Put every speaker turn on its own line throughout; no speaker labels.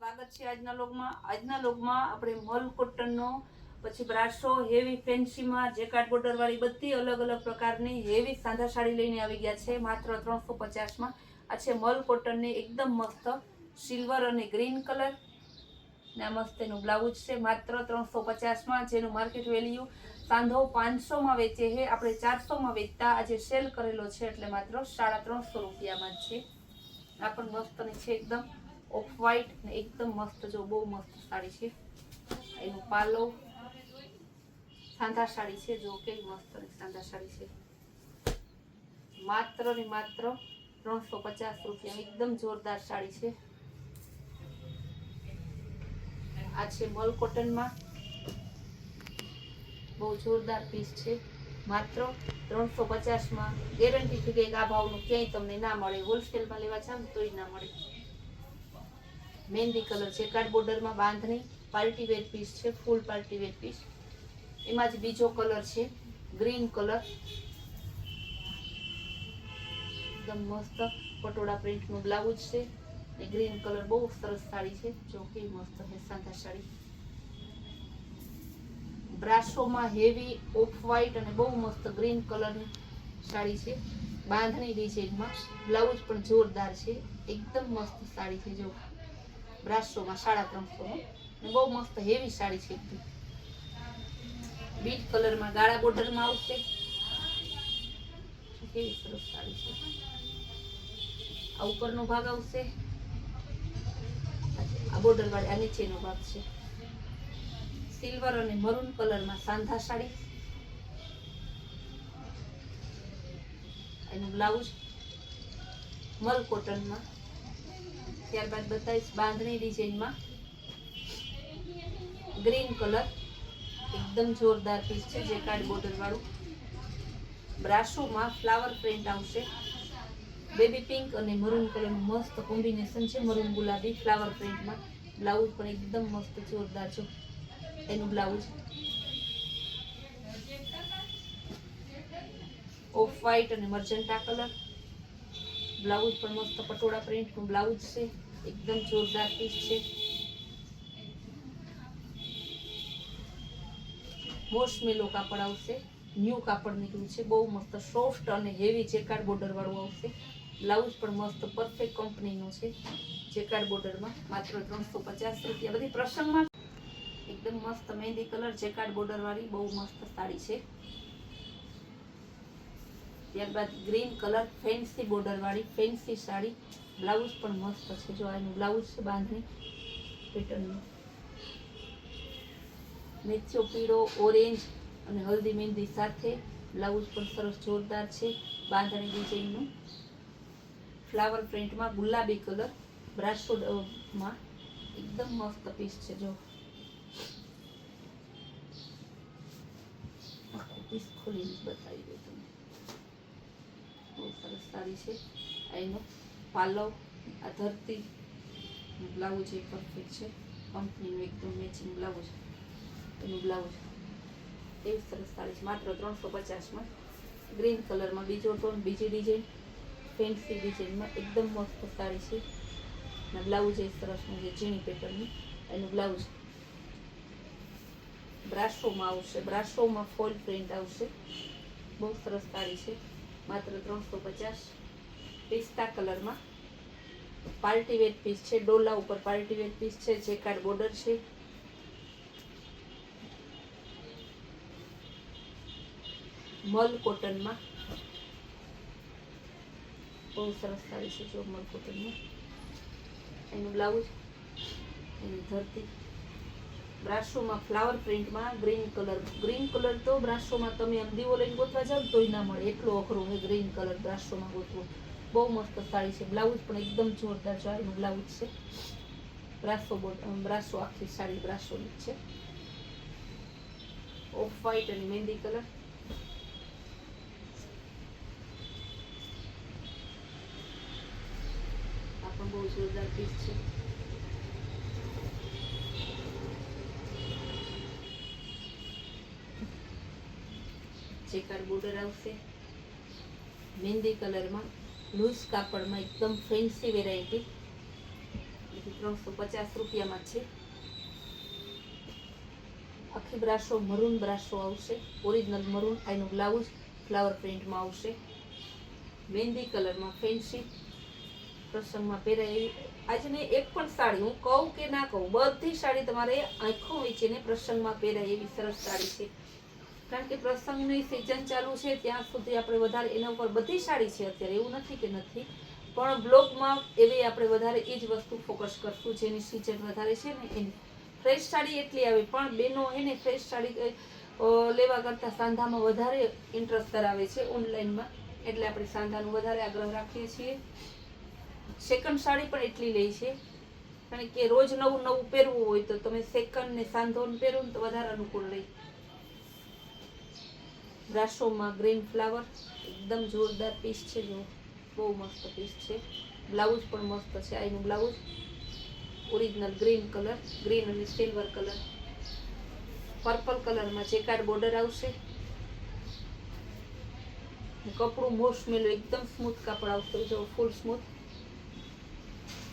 સ્વાગત છે આજના લોગમાં આજના લોગમાં આપણે મલ કોટનનો, પછી બ્રાસો, હેવી ફેન્સીમાં જે કાર્ડ બોર્ડરવાળી બધી અલગ અલગ પ્રકારની હેવી સાંધા સાડી લઈને આવી ગયા છે, માત્ર ત્રણસો પચાસમાં. આ છે મલ કોટનની એકદમ મસ્ત સિલ્વર અને ગ્રીન કલર. ને આ મસ્ત એનું બ્લાઉઝ છે, માત્ર ત્રણસો પચાસમાં. જેનું માર્કેટ વેલ્યુ સાંધો પાંચસોમાં વેચે છે. આપણે ચારસોમાં વેચતા આજે સેલ કરેલો છે, એટલે માત્ર સાડા ત્રણસો રૂપિયામાં જ છે. આ પણ મસ્તની છે એકદમ. ઓફ વ્હાઈટ ને એકદમ મસ્ત જો, બહુ મસ્ત સાડી છે. એનું પાલો સાંધા સાડી છે, જો કેવી મસ્ત સાંધા સાડી છે. માત્ર ને માત્ર ત્રણસો પચાસ રૂપિયા, એકદમ જોરદાર સાડી છે. આ છે મલ કોટનમાં બહુ જોરદાર પીસ છે. માત્ર ત્રણસો પચાસમાં ગેરંટીથી કંઈક આ ભાવનું ક્યાંય તમને ના મળે. હોલસેલમાં લેવા જાવ તોય ના મળે. મહેંદી કલર છે કાર્ડ બોર્ડરમાં બાંધણી પાર્ટી વેર પીસ છે ફૂલ પાર્ટી વેર પીસ એમાં જ બીજો કલર છે ગ્રીન કલર એકદમ મસ્ત પટોળા પ્રિન્ટનું બ્લાઉઝ છે. એ ગ્રીન કલર બહુ સરસ સાડી છે, જો કે મસ્ત સાંધા સાડી. બ્રાસોમાં હેવી ઓફ વ્હાઈટ અને બહુ મસ્ત ગ્રીન કલરની સાડી છે. બાંધણી ડિઝાઇનમાં બ્લાઉઝ પણ જોરદાર છે. એકદમ મસ્ત સાડી છે, જો. બ્રાસોમાં સાડા ત્રણસો બહુ મસ્ત હેવી સાડી છે એકદમ બીટ કલરમાં ગાળા બોર્ડરમાં આવશે કેવી સરસ સાડી છે. આ ઉપરનો ભાગ આવશે. આ બોર્ડર વાળી આ નીચેનો ભાગ છે. સિલ્વર અને મરૂન કલરમાં સાંધા સાડી. એનું બ્લાઉઝ મલ કોટનમાં ત્યારબાદ બતાવીશ બાંધણી ડિઝાઇનમાં. Green colour. એકદમ જોરદાર પીસ છે જે કાર્ડ બોર્ડરવાળું બ્રાશોમાં ફ્લાવર પ્રિન્ટ આવશે. બેબી પિંક અને મરૂન કલરનું મસ્ત કોમ્બિનેશન છે. મરૂન ગુલાબી ફ્લાવર પ્રિન્ટમાં બ્લાઉઝ પણ એકદમ મસ્ત જોરદાર છે. એનું બ્લાઉઝ ઓફ વ્હાઇટ અને મર્જન્ટા કલર બ્લાઉઝ પણ મસ્ત પટોળા પ્રિન્ટનું બ્લાઉઝ છે. એકદમ જોરદાર પીસ છે. મોસમેલો કાપડ આવશે. ન્યૂ કાપડ નીકળ્યું છે. બહુ મસ્ત સોફ્ટ અને હેવી જેકાર્ડ બોર્ડર વાળું આવશે. બ્લાઉઝ પણ મસ્ત પરફેક્ટ કંપનીનું છે. જેકાર્ડ બોર્ડરમાં માત્ર ત્રણસો પચાસ રૂપિયા. બધી પ્રસંગમાં એકદમ મસ્ત મહેંદી કલર જેકાર્ડ બોર્ડર વાળી બહુ મસ્ત સાડી છે. ત્યારબાદ ગ્રીન કલર ફેન્સી બોર્ડર વાળી ફેન્સી સાડી. બ્લાઉઝ પણ મસ્ત છે. જો આનું બ્લાઉઝ છે બાંધણી, પેટર્નનું. મેચ્યો પીળો, ઓરેન્જ અને હલ્દી મહેંદી સાથે બ્લાઉઝ પણ સરસ જોરદાર છે. બાંધણી ડિઝાઇનનું. ફ્લાવર પ્રિન્ટમાં ગુલાબી કલર બ્રાસોડમાં એકદમ મસ્ત પીસ છે, જો. પીસ ખોલીને બતાવી દઉં તમને. બહુ સરસ સારી છે. આ એનો પાલવ, આ ધરતી બ્લાઉઝ એ પરફેક્ટ છે. કંપનીનું એકદમ મેચિંગ બ્લાઉઝ એનું બ્લાઉઝ એવી સરસ સાડી છે માત્ર ત્રણસો પચાસમાં. ગ્રીન કલરમાં બીજો ટોન બીજી ડિઝાઇન ફેન્સી ડિઝાઇનમાં એકદમ મસ્ત સાડી છે. અને બ્લાઉઝ એ સરસનું છે, ઝીણી પેટર્નનું એનું બ્લાઉઝ બ્રાસોમાં આવશે. બ્રાસોમાં ફોલ પ્રિન્ટ આવશે. બહુ સરસ સાડી છે. માત્ર ત્રણસો પચાસ. પિસ્તા કલરમાં. પાર્ટી વેટ પીસ છે, ડોલા ઉપર પાર્ટી વેટ પીસ છે જેકાર્ડ બોર્ડર છે. મલ કોટનમાં. બહુ સરસ સાડી છે જો મલ કોટનમાં. એનું બ્લાઉઝ, એની ધરતી. બ્રાસોમાં ફ્લાવર પ્રિન્ટમાં ગ્રીન કલર. ગ્રીન કલર તો બ્રાસોમાં તમે આમ દીવો લઈને ગોતવા જાવ તોય ના મળે. એટલો અઘરો હોય ગ્રીન કલર બ્રાસોમાં ગોતવો. બહુ મસ્ત સાડી છે. બ્લાઉઝ પણ એકદમ જોરદાર છે બ્લાઉઝ છે. બ્રાસો બોટ બ્રાસો, આખી સાડી બ્રાસોની છે. ઓફ વ્હાઈટ અને મહેંદી કલર. આ પણ બહુ જોરદાર પીસ છે. ચેકર બોર્ડર આવશે. મહેંદી કલરમાં. લૂઝ કાપડમાં એકદમ ફેન્સી વેરાયટી ત્રણસો પચાસ રૂપિયામાં છે. આખી બ્રાશો મરૂન બ્રાશો આવશે. ઓરિજિનલ મરૂન, આનું બ્લાઉઝ ફ્લાવર પ્રિન્ટમાં આવશે. મહેંદી કલરમાં ફેન્સી પ્રસંગમાં પહેરાય. એવી આજની એક પણ સાડી હું કહું કે ના કહું, બધી સાડી તમારે આંખો વેચીને પ્રસંગમાં પહેરાય એવી સરસ સાડી છે. કારણ કે પ્રસંગની સિઝન ચાલુ છે, ત્યાં સુધી આપણે વધારે એના ઉપર બધી સાડી છે અત્યારે, એવું નથી કે નથી. પણ બ્લોગમાં એવી આપણે વધારે એ જ વસ્તુ ફોકસ કરશું, જેની સિઝન વધારે છે ને એની. ફ્રેશ સાડી એટલી આવે, પણ બેનો હે ને ફ્રેશ સાડી લેવા કરતાં સાંધામાં વધારે ઇન્ટરેસ્ટ ધરાવે છે ઓનલાઈનમાં એટલે આપણે સાંધાનું વધારે આગ્રહ રાખીએ છીએ. સેકન્ડ સાડી પણ એટલી લે છે. કારણ કે રોજ નવું નવું પહેરવું હોય તો તમે સેકન્ડ ને સાંધોન પહેરો ને તો વધારે અનુકૂળ રહે. બ્રાશોમાં ગ્રીન ફ્લાવર, એકદમ જોરદાર પીસ છે જો. બહુ મસ્ત પીસ છે. બ્લાઉઝ પણ મસ્ત છે આઈનું blouse. Original green colour green અને સિલ્વર કલર પર્પલ કલરમાં ચેકાર્ડ બોર્ડર આવશે કપડું મોસ્ટ મેલો, એકદમ સ્મૂથ કાપડ આવશે. જો ફૂલ સ્મૂથ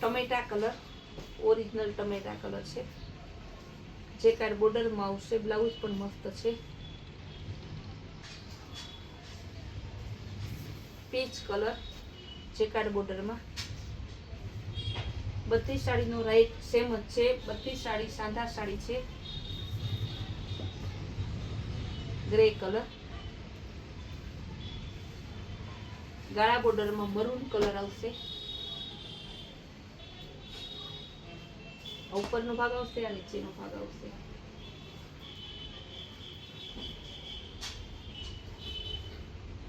ટમેટા કલર ઓરિજિનલ ટમેટા કલર છે. જે કાર્ડ બોર્ડરમાં આવશે, બ્લાઉઝ પણ મસ્ત છે. પીચ કલર જેકાર્ડ બોર્ડરમાં બધી સાડીનો રાઈટ સેમ જ છે. બધી સાડી સાંધા સાડી છે. ગ્રે કલર ગાળા બોર્ડરમાં મરૂન કલર આવશે. ઉપરનો ભાગ આવશે, આ નીચેનો ભાગ આવશે.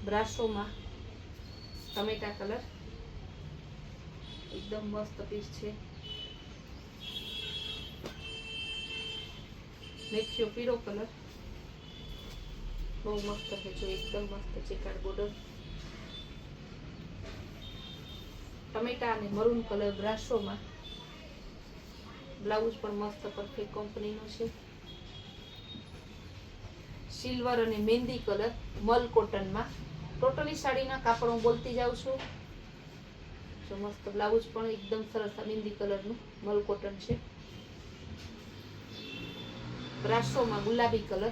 બ્રાશોમાં ટમેટા કલર. એકદમ મસ્ત પીસ છે. મેથીઓ પીળો કલર. બહુ મસ્ત છે, જો એકદમ મસ્ત ચેકાડ બોર્ડર. ટમેટા અને મરૂન કલર બ્રાશોમાં બ્લાઉઝ પણ મસ્ત પરફેક્ટ કંપનીનો છે. સિલ્વર અને મહેંદી કલર મલ કોટનમાં. ટોટલી સાડીના કાપડ હું બોલતી જાઉં છું. જો મસ્ત બ્લાઉઝ પણ એકદમ સરસ મિંદી કલરનું, મલ કોટન છે. બ્રાસોમાં ગુલાબી કલર.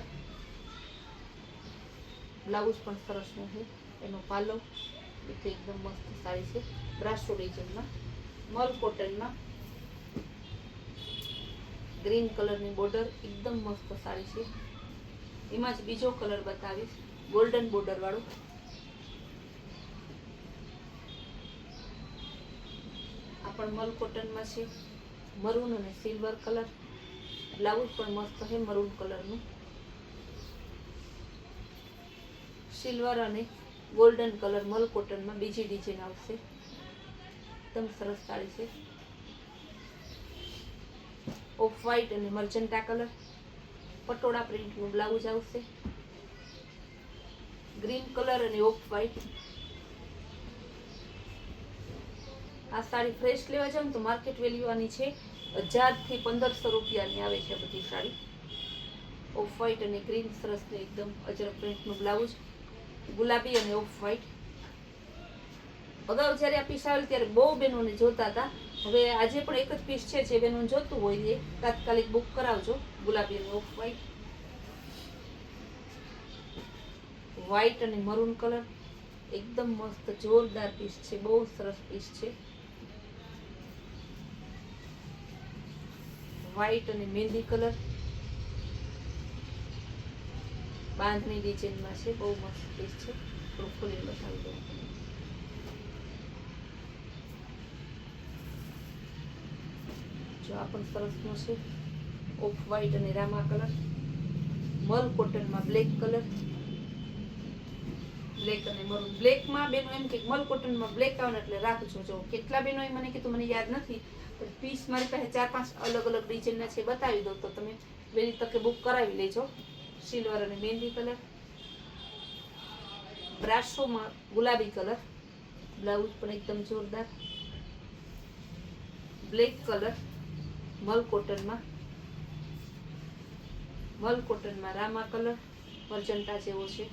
બ્લાઉઝ પણ સરસનું છે. એનો પાલો એટલે એકદમ મસ્ત સાડી છે. બ્રાસો ડિઝાઇનમાં, મલ કોટનમાં. ગ્રીન કલરની બોર્ડર, એકદમ મસ્ત સાડી છે. એમાં જ બીજો કલર બતાવીશ, ગોલ્ડન બોર્ડર વાળું આ પણ મલ કોટનમાં છે. મરૂન અને સિલ્વર કલર. બ્લાઉઝ પણ મસ્ત છે મરૂન કલરનું. સિલ્વર અને ગોલ્ડન કલર મલ કોટનમાં બીજી ડિઝાઇન આવશે. એકદમ સરસ સાડી છે. ઓફ વ્હાઈટ અને મર્જન્ટા કલર. પટોળા પ્રિન્ટનું બ્લાઉઝ આવશે. ગ્રીન કલર અને ઓફ વ્હાઈટ આ સાડી ફ્રેશ લેવા જાવ તો માર્કેટ વેલ્યુ આની છે હજારથી પંદરસો રૂપિયાની આવે છે બધી સાડી. ઓફ વ્હાઇટ અને ગ્રીન સરસનું એકદમ અજરક પ્રિન્ટનું બ્લાઉઝ ગુલાબી અને ઓફ વ્હાઇટ અગાઉ જ્યારે આ પીસ આવેલ ત્યારે બહુ બહેનોને જોતા હતા. હવે આજે પણ એક જ પીસ છે, જે બહેનોને જોતું હોય એ તાત્કાલિક બુક કરાવજો, ગુલાબી અને ઓફ વ્હાઇટ વ્હાઇટ અને મરૂન કલર એકદમ મસ્ત, જોરદાર પીસ છે, બહુ સરસ પીસ છે. વ્હાઈટ અને મહેંદી કલર બાંધણી ડિઝાઇનમાં છે, બહુ મસ્ત પીસ છે. થોડું ખોલીને બતાવી દઉં જો આ પણ સરસનો છે. ઓફ વ્હાઈટ અને રામા કલર મલ કોટનમાં બ્લેક કલર બ્લેક અને મરૂન બ્લેકમાં બેનો એમ કે મલ કોટનમાં બ્લેક આવે એટલે રાખજો જો. કેટલા બેનો એ મને કીધું, મને યાદ નથી, પણ પીસ મારી પાસે ચાર પાંચ અલગ અલગ ડિઝાઇનના છે, બતાવી દઉં તો તમે વહેલી તકે બુક કરાવી લેજો. સિલ્વર અને મહેંદી કલર બ્રાસોમાં ગુલાબી કલર બ્લાઉઝ પણ એકદમ જોરદાર. બ્લેક કલર મલ કોટનમાં મલ કોટનમાં રામા કલર મર્જન્ટા જેવો છે.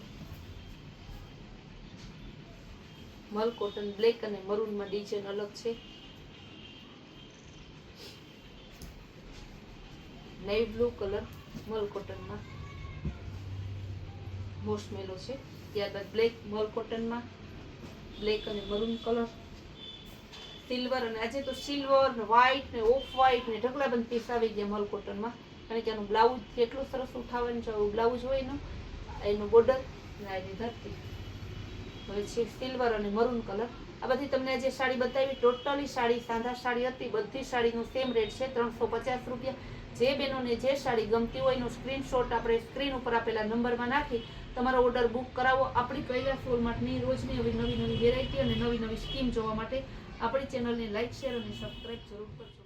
મલ કોટન બ્લેક અને મરૂનમાં ડિઝાઇન અલગ છે. નેવી બ્લુ કલર મલ કોટનમાં મોસ્ટ મેલો છે. ત્યારબાદ બ્લેક મલ કોટનમાં બ્લેક અને મરૂન કલર સિલ્વર અને આજે તો સિલ્વર ને વ્હાઇટ ને ઓફ વ્હાઇટ ને ઢગલાબંધ પીસ આવી ગયા મલ કોટનમાં. કારણ કે આનું બ્લાઉઝ કેટલું સરસ ઉઠાવવાનું છે બ્લાઉઝ હોય ને એનું બોર્ડર અને એની ધરતી. હવે છે સિલ્વર અને મરૂન કલર આ બધી તમને જે સાડી બતાવી ટોટલી સાડી, સાંધા સાડી હતી, બધી સાડીનું સેમ રેટ છે, ત્રણસો પચાસ રૂપિયા. જે બહેનોને જે સાડી ગમતી હોય, એનો સ્ક્રીનશોટ આપણે સ્ક્રીન ઉપર આપેલા નંબરમાં નાખી, તમારો ઓર્ડર બુક કરાવો. આપણી કૈલાસ વોલમાર્ટની રોજની હવે નવી નવી વેરાયટી અને નવી નવી સ્કીમ જોવા માટે આપણી ચેનલને લાઇક શેર અને સબસ્ક્રાઈબ જરૂર કરજો.